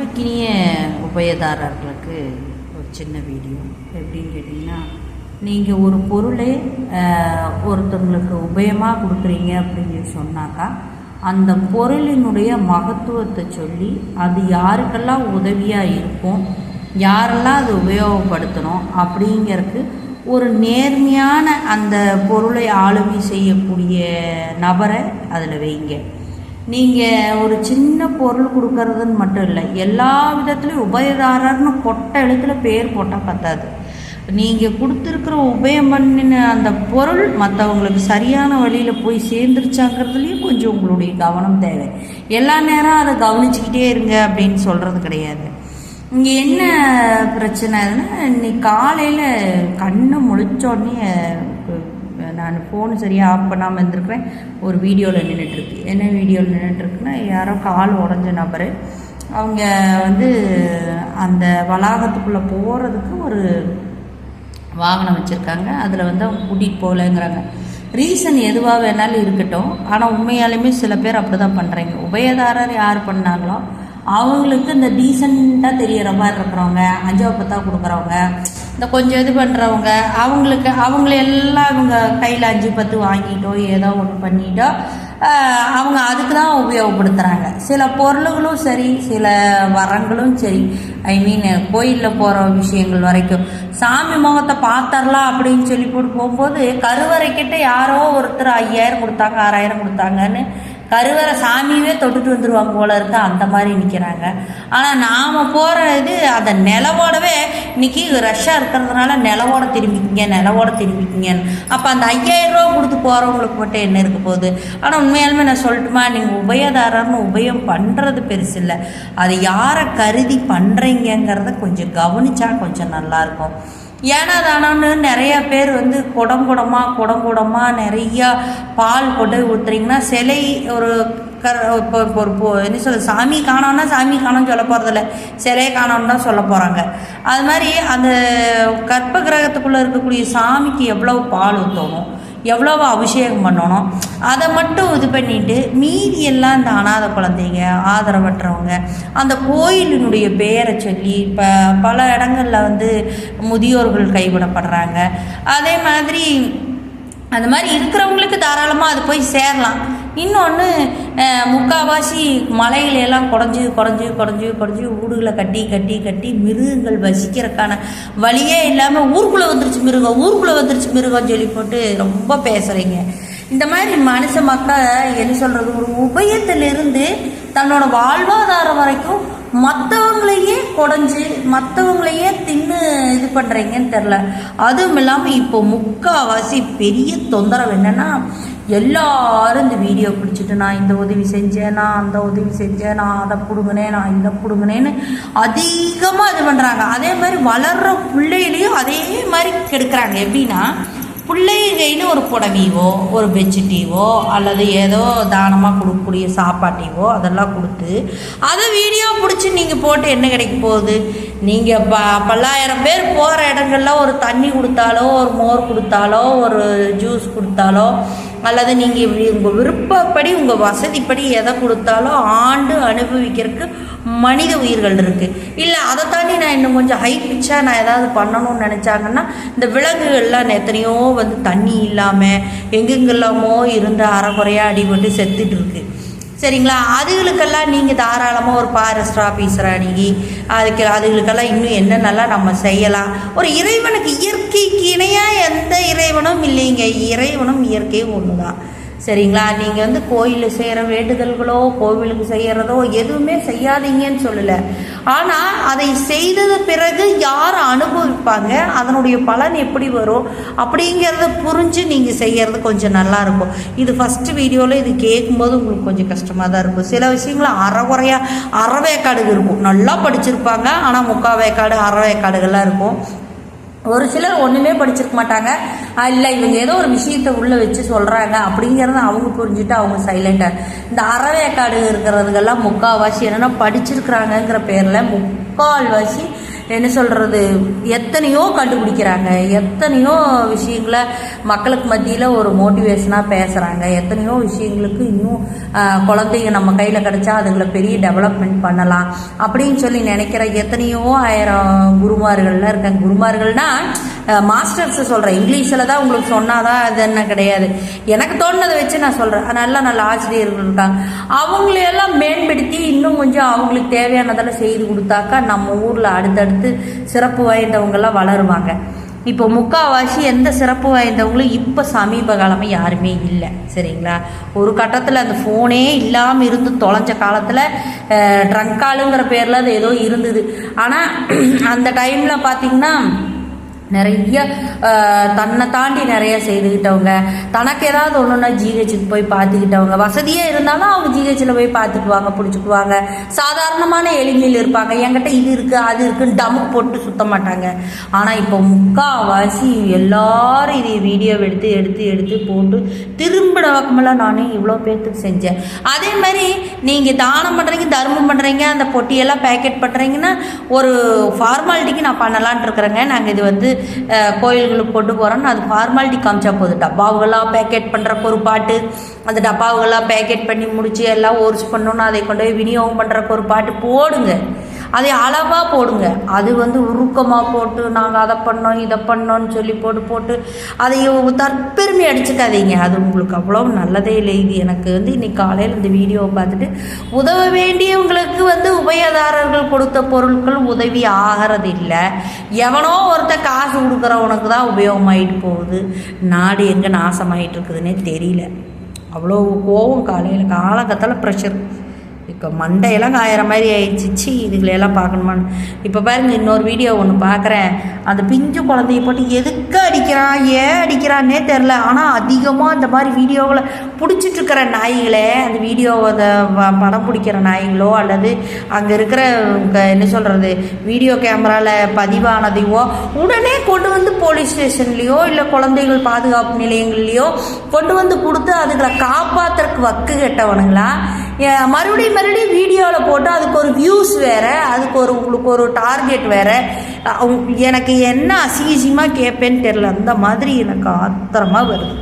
அன்பிற்கினிய உபயதாரர்களுக்கு ஒரு சின்ன வீடியோ. எப்படின்னு கேட்டிங்கன்னா நீங்கள் ஒரு பொருளை ஒருத்தவங்களுக்கு உபயமாக கொடுக்குறீங்க அப்படின்னு சொன்னாக்கா அந்த பொருளினுடைய மகத்துவத்தை சொல்லி அது யாருக்கெல்லாம் உதவியாக இருக்கும் யாரெல்லாம் அது உபயோகப்படுத்தணும் அப்படிங்கிறதுக்கு ஒரு நேர்மையான அந்த பொருளை ஆளுமை செய்யக்கூடிய நபரை அதில் வைங்க. நீங்கள் ஒரு சின்ன பொருள் கொடுக்கறதுன்னு மட்டும் இல்லை எல்லா விதத்துலேயும் உபயதாரர்னு பொட்ட எழுத்தில் பேர் போட்டால் பத்தாது. நீங்கள் கொடுத்துருக்குற உபயம் பண்ணின அந்த பொருள் மற்றவங்களுக்கு சரியான வழியில் போய் சேர்ந்துருச்சாங்கிறதுலையும் கொஞ்சம் உங்களுடைய கவனம் தேவை. எல்லா நேரம் அதை கவனிச்சுக்கிட்டே இருங்க அப்படின்னு சொல்கிறது கிடையாது. இங்கே என்ன பிரச்சனைன்னா இன்னைக்கு காலையில் கண்ணை முழிச்சோடனே நான் ஃபோன் சரியாக ஆஃப் பண்ணாமல் இருந்திருக்கிறேன். ஒரு வீடியோவில் நின்றுட்டுருக்கு என்ன வீடியோவில் நின்றுட்டுருக்குன்னா யாரோ கால் உடஞ்ச நபர். அவங்க வந்து அந்த வளாகத்துக்குள்ளே போகிறதுக்கு ஒரு வாகனம் வச்சுருக்காங்க. அதில் வந்து அவங்க கூட்டிகிட்டு போகலங்கிறாங்க. ரீசன் எதுவாக வேணாலும் இருக்கட்டும். ஆனால் உண்மையாலுமே சில பேர் அப்படி தான் பண்ணுறாங்க உபயதாரர் யார் பண்ணாங்களோ அவங்களுக்கு இந்த டீசெண்டாக தெரியற மாதிரி இருக்கிறவங்க அஞ்சாவது பத்தா கொடுக்குறவங்க இந்த கொஞ்சம் இது பண்ணுறவங்க அவங்களுக்கு அவங்கள எல்லாம் இவங்க கையில் அஞ்சு பத்து வாங்கிட்டோ ஏதோ ஒன்று பண்ணிட்டோ அவங்க அதுக்கு தான் உபயோகப்படுத்துகிறாங்க சில பொருளுகளும் சரி சில வரங்களும் சரி. ஐ மீன் கோயிலில் போகிற விஷயங்கள் வரைக்கும். சாமி முகத்தை பார்த்தரலாம் அப்படின்னு சொல்லி போட்டு போகும்போது கருவறைக்கிட்ட யாரோ ஒருத்தர் ஐயாயிரம் கொடுத்தாங்க ஆறாயிரம் கொடுத்தாங்கன்னு கருவறை சாமியவே தொட்டுட்டு வந்துடுவாங்க போல இருக்கு. அந்த மாதிரி நிற்கிறாங்க ஆனால் நாம் போகிற இது அந்த நிலவோடவே இன்னைக்கு ரஷ்ஷாக இருக்கிறதுனால நிலவோட திரும்பிக்கிங்க நிலவோட திரும்பிக்கிங்கன்னு. அப்போ அந்த ஐயாயிரம் ரூபா கொடுத்து போகிறவங்களுக்கு மட்டும் என்ன இருக்க போகுது? ஆனால் உண்மையாலுமே நான் சொல்லட்டுமா? நீங்கள் உபயதாரம்னு உபயம் பண்ணுறது பெருசு இல்லை. அது யாரை கருதி பண்ணுறீங்கங்கிறத கொஞ்சம் கவனித்தா கொஞ்சம் நல்லாயிருக்கும் ஏன்னா தானோன்னு நிறைய பேர் வந்து குடம் குடமாக குடம் குடமாக நிறையா பால் கொண்டு ஊற்றுறீங்கன்னா சிலை ஒரு கர் இப்போ இப்போ ஒரு போ- என்ன சொல்ல சாமி காணோன்னா சாமி காணோன்னு சொல்ல போகிறதில்ல சிலையை காணோன்னு தான் சொல்ல போகிறாங்க அது மாதிரி அந்த கற்ப கிரகத்துக்குள்ளே இருக்கக்கூடிய சாமிக்கு எவ்வளோ பால் ஊற்றணும் எவ்வளோ அபிஷேகம் பண்ணணும் அதை மட்டும் இது பண்ணிட்டு மீதி எல்லாம் இந்த அனாதை குழந்தைங்க ஆதரவற்றவங்க அந்த கோயிலினுடைய பெயரை சொல்லி இப்போ பல இடங்களில் வந்து முதியோர்கள் கைவிடப்படுறாங்க. அதே மாதிரி அந்த மாதிரி இருக்கிறவங்களுக்கு தாராளமாக அது போய் சேரலாம். இன்னொன்று முக்கால்வாசி மலையில எல்லாம் குறைஞ்சி குறைஞ்சி குறைஞ்சி ஊடுகளை வீடுகளை கட்டி கட்டி கட்டி மிருகங்கள் வசிக்கிறதுக்கான வழியே இல்லாமல் ஊருக்குள்ளே வந்துருச்சு மிருகம் ஊருக்குள்ளே வந்துருச்சு மிருகம் சொல்லி போட்டு ரொம்ப பேசுகிறீங்க இந்த மாதிரி மனுஷ மக்கள் என்ன சொல்கிறது ஒரு உபயத்திலிருந்து தன்னோட வாழ்வாதாரம் வரைக்கும் மற்றவங்களையே குடஞ்சி மற்றவங்களையே தின்னு இது பண்ணுறீங்கன்னு தெரில அதுவும் இல்லாமல் இப்போ முக்கால்வாசி பெரிய தொந்தரவு என்னென்னா எல்லாரும் இந்த வீடியோ பிடிச்சிட்டு நான் இந்த உதவி செஞ்சேன் நான் அந்த உதவி செஞ்சேன் நான் அதை பிடுங்கினேன் நான் இதை பிடுங்கினேன்னு அதிகமாக இது பண்ணுறாங்க அதே மாதிரி வளர்கிற பிள்ளைகளையும் அதே மாதிரி கெடுக்கிறாங்க. எப்படின்னா பிள்ளைகைன்னு ஒரு புடவையோ ஒரு பெட்ஷீட்டையோ அல்லது ஏதோ தானமாக கொடுக்கக்கூடிய சாப்பாட்டையோ அதெல்லாம் கொடுத்து அதை வீடியோ பிடிச்சி நீங்கள் போட்டு என்ன கிடைக்க போகுது? நீங்கள் ப பல்லாயிரம் பேர் போகிற இடங்கள்ல ஒரு தண்ணி கொடுத்தாலோ ஒரு மோர் கொடுத்தாலோ ஒரு ஜூஸ் கொடுத்தாலோ அல்லது நீங்கள் உங்கள் விருப்பப்படி உங்கள் வசதிப்படி எதை கொடுத்தாலும் ஆண்டு அனுபவிக்கிறதுக்கு மனித உயிர்கள் இருக்குது இல்லை அதை தாண்டி நான் இன்னும் கொஞ்சம் ஹை பிச்சாக நான் ஏதாவது பண்ணணும்னு நினச்சாங்கன்னா இந்த விலங்குகள்லாம் எத்தனையோ வந்து தண்ணி இல்லாமல் எங்கெங்கெல்லாமோ இருந்து அறகுறையாக அடிபட்டு செத்துட்டு இருக்குது சரிங்களா? அதுகளுக்கெல்லாம் நீங்கள் தாராளமாக ஒரு ஃபாரஸ்ட் ஆஃபீஸர் அணுகி அதுக்கு அதுகளுக்கெல்லாம் இன்னும் என்னென்னலாம் நம்ம செய்யலாம்? ஒரு இறைவனுக்கு இயற்கைக்கு இணையாக எந்த இறைவனும் இல்லைங்க. இறைவனும் இயற்கையும் ஒன்று தான் சரிங்களா? நீங்கள் வந்து கோயிலில் செய்கிற வேண்டுதல்களோ கோவிலுக்கு செய்கிறதோ எதுவுமே செய்யாதீங்கன்னு சொல்லலை. ஆனால் அதை செய்தது பிறகு யார் அனுபவிப்பாங்க? அதனுடைய பலன் எப்படி வரும்? அப்படிங்கிறத புரிஞ்சு நீங்கள் செய்கிறது கொஞ்சம் நல்லாயிருக்கும் இது ஃபஸ்ட்டு வீடியோவில் இது கேட்கும்போது உங்களுக்கு கொஞ்சம் கஷ்டமாக தான் இருக்கும். சில விஷயங்கள் அறகுறையாக அறவேக்காடுகள் இருக்கும். நல்லா படிச்சிருப்பாங்க. ஆனால் முக்காவேக்காடு அறவேக்காடுகள்லாம் இருக்கும். ஒரு சிலர் ஒன்றுமே படிச்சிருக்க மாட்டாங்க. இல்லை இவங்க ஏதோ ஒரு விஷயத்தை உள்ளே வச்சு சொல்கிறாங்க அப்படிங்கிறத அவங்க புரிஞ்சுட்டு அவங்க சைலண்டாக இந்த அறவேக்காடு இருக்கிறதுக்கெல்லாம் முக்கால்வாசி என்னென்னா படிச்சிருக்கிறாங்கங்கிற பேரில் முக்கால்வாசி என்ன சொல்கிறது எத்தனையோ கண்டுபிடிக்கிறாங்க. எத்தனையோ விஷயங்களை மக்களுக்கு மத்தியில் ஒரு மோட்டிவேஷனாக பேசுகிறாங்க எத்தனையோ விஷயங்களுக்கு இன்னும் குழந்தைங்க நம்ம கையில் கிடச்சா அதுங்களை பெரிய டெவலப்மெண்ட் பண்ணலாம். அப்படின்னு சொல்லி நினைக்கிற எத்தனையோ ஆயிரம் குருமார்கள்லாம் இருக்காங்க. குருமார்கள்னால் மாஸ்டர்ஸ் சொல்கிறேன் இங்கிலீஷில் தான் உங்களுக்கு சொன்னாதான் அது என்ன கிடையாது. எனக்கு தோணுனதை வச்சு நான் சொல்கிறேன் நல்ல நல்ல ஆசிரியர்கள் இருக்காங்க. அவங்களையெல்லாம் மேம்படுத்தி இன்னும் கொஞ்சம் அவங்களுக்கு தேவையானதெல்லாம் செய்து கொடுத்தாக்கா நம்ம ஊரில் அடுத்தடுத்து சிறப்பு வாய்ந்தவங்கெல்லாம் வளருவாங்க. இப்போ முக்காவாசி எந்த சிறப்பு வாய்ந்தவங்களும் இப்போ சமீப காலமாக யாருமே இல்லை. சரிங்களா? ஒரு கட்டத்தில் அந்த ஃபோனே இல்லாமல் இருந்து தொலைஞ்ச காலத்தில் ட்ரங்காலுங்கிற பேரில் அது ஏதோ இருந்தது. ஆனால் அந்த டைமில் பார்த்தீங்கன்னா நிறைய தன்னை தாண்டி நிறைய செய்துக்கிட்டவங்க தனக்கு ஏதாவது ஒன்றுன்னா ஜிஹெச்சுக்கு போய் பார்த்துக்கிட்டவங்க வசதியே இருந்தாலும் அவங்க ஜிஹெச்சில் போய் பார்த்துக்குவாங்க பிடிச்சிக்குவாங்க. சாதாரணமான எளிமையில் இருப்பாங்க. என்கிட்ட இது இருக்குது அது இருக்குன்னு டமுக்கு போட்டு சுத்த மாட்டாங்க. ஆனால் இப்போ முக்காவாசி எல்லாரும் இதை வீடியோ எடுத்து எடுத்து எடுத்து போட்டு திரும்பின பக்கமெல்லாம் நானே இவ்வளோ பேர்த்துக்கு செஞ்சேன். அதே மாதிரி நீங்கள் தானம் பண்ணுறீங்க தர்மம் பண்ணுறீங்க அந்த பொட்டியெல்லாம் பேக்கெட் பண்ணுறீங்கன்னா ஒரு ஃபார்மாலிட்டிக்கு நான் பண்ணலான் இருக்கிறேங்க. நாங்கள் இது வந்து கோயில்களுக்கு கொண்டு போகிறோன்னு அது ஃபார்மாலிட்டி காமிச்சா போதும். டப்பாவுகளாக பேக்கெட் பண்ணுறக்கு ஒரு பாட்டு அந்த டப்பாவுகளாக பேக்கெட் பண்ணி முடித்து எல்லாம் ஓர்ஸ் பண்ணோன்னு அதை கொண்டு போய் விநியோகம் பண்ணுறக்கு ஒரு பாட்டு போடுங்க. அதை அளவாக போடுங்க. அது வந்து உருக்கமாக போட்டு நாங்கள் அதை பண்ணோம் இதை பண்ணோன்னு சொல்லி போட்டு போட்டு அதை தற்பெருமை அடிச்சுக்காதீங்க. அது உங்களுக்கு அவ்வளோ நல்லதே இல்லை. இது எனக்கு வந்து இன்னைக்கு காலையில் இந்த வீடியோவை பார்த்துட்டு உதவ வேண்டியவங்களுக்கு வந்து உபயதாரர்கள் கொடுத்த பொருட்கள் உதவி ஆகிறது இல்லை எவனோ ஒருத்தன் காசு கொடுக்குறவனுக்கு தான் உபயோகமாயிட்டு போகுது. நாடு எங்கே நாசமாயிட்டு இருக்குதுன்னே தெரியல. அவ்வளோ கோவம் காலையில் காலகத்தில் ப்ரெஷர் இப்போ மண்டையெல்லாம் காயிற மாதிரி ஆயிடுச்சு. இதுகளையெல்லாம் பார்க்கணுமான்னு. இப்போ பாருங்க இன்னொரு வீடியோ ஒன்று பார்க்குறேன். அந்த பிஞ்சு குழந்தைய போட்டு எதுக்கு அடிக்கிறான் ஏன் அடிக்கிறான்னே தெரில. ஆனால் அதிகமாக இந்த மாதிரி வீடியோவில் பிடிச்சிட்ருக்கிற நாய்களே அந்த வீடியோவை படம் பிடிக்கிற நாய்களோ அல்லது அங்கே இருக்கிற க- என்ன சொல்கிறது வீடியோ கேமராவில் பதிவானதையோ உடனே கொண்டு வந்து போலீஸ் ஸ்டேஷன்லேயோ இல்லை குழந்தைகள் பாதுகாப்பு நிலையங்கள்லையோ கொண்டு வந்து கொடுத்து அதுகளை காப்பாற்றுறக்கு வக்கு கெட்டவனுங்களா? மறுபடியும் மறுபடியும் வீடியோவில் போட்டு அதுக்கு ஒரு வியூஸ் வேறு அதுக்கு ஒரு உங்களுக்கு ஒரு டார்கெட் வேறு. எனக்கு என்ன அசிங்கமாக கேட்பேன்னு தெரில அந்த மாதிரி எனக்கு ஆத்திரமாக வருது.